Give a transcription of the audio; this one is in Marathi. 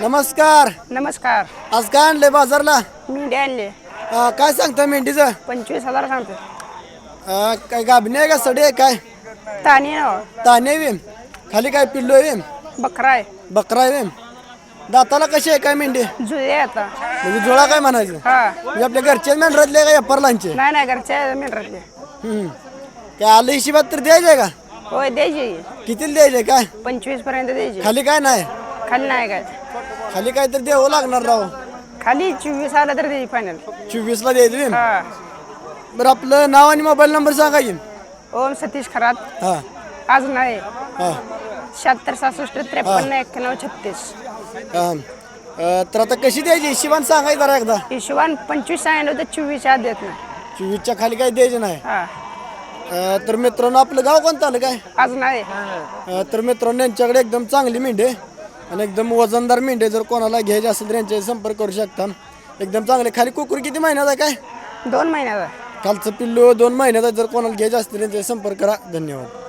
नमस्कार. नमस्कार. आज काय आणलंय बाजारला? मेंढी आणले. अं, काय सांगता मेंढीचं? पंचवीस हजार सांगतो अं, काय गाभणी आहे का सडी आहे काय? ताणी नाव ताने वेम खाली काय पिल्लो वेम बकरा आहे. बकरा आहे वेम दाताला कशी आहे काय मेंढी? जुळे आता. म्हणजे जोळा काय म्हणायचं? हा. म्हणजे आपल्या घरचे मेंढरातले का एप्परलांचे नाही नाही घरच्या मेंढरातले. काय आलं हिशोबात तर द्यायचंय का? होय द्यायची. कितीला द्यायचंय काय? पंचवीसपर्यंत द्यायची. खाली काय नाही? खाली नाही काय. खाली काय तर द्यावं लागणार राव. खाली चोवीस आला तर द्यायची फायनल चोवीसला द्यायचं वेम हा. बरं आपलं नाव आणि मोबाईल नंबर सांगा की. ओम सतीश खरात. हां. आज नाही. हां. शहात्तर सहासष्ट त्रेपन्न एक्क्याण्णव छत्तीस. अं, तर आता कशी द्यायची? हिशोबान सांगायचं जरा एकदा. हिशोबान पंचवीस सांगितलं तर चोवीस आत देत नाही. चोवीसच्या खाली काही द्यायचं नाही. हा. अं, तर मित्रांनो आपलं गाव कोणतं आलं काय? आज नाही. अं, तर मित्रांनो यांच्याकडे एकदम चांगली मेंढे आणि एकदम वजनदार मेंढे जर कोणाला घ्यायचे असेल तर यांच्याशी संपर्क करू शकता. एकदम चांगले. खाली कुकुर किती महिन्याचा आहे काय? दोन महिन्याचा. कालचं पिल्लू दोन महिन्याचा जर कोणाला घ्यायचं असतील तर यांच्याशी संपर्क करा. धन्यवाद.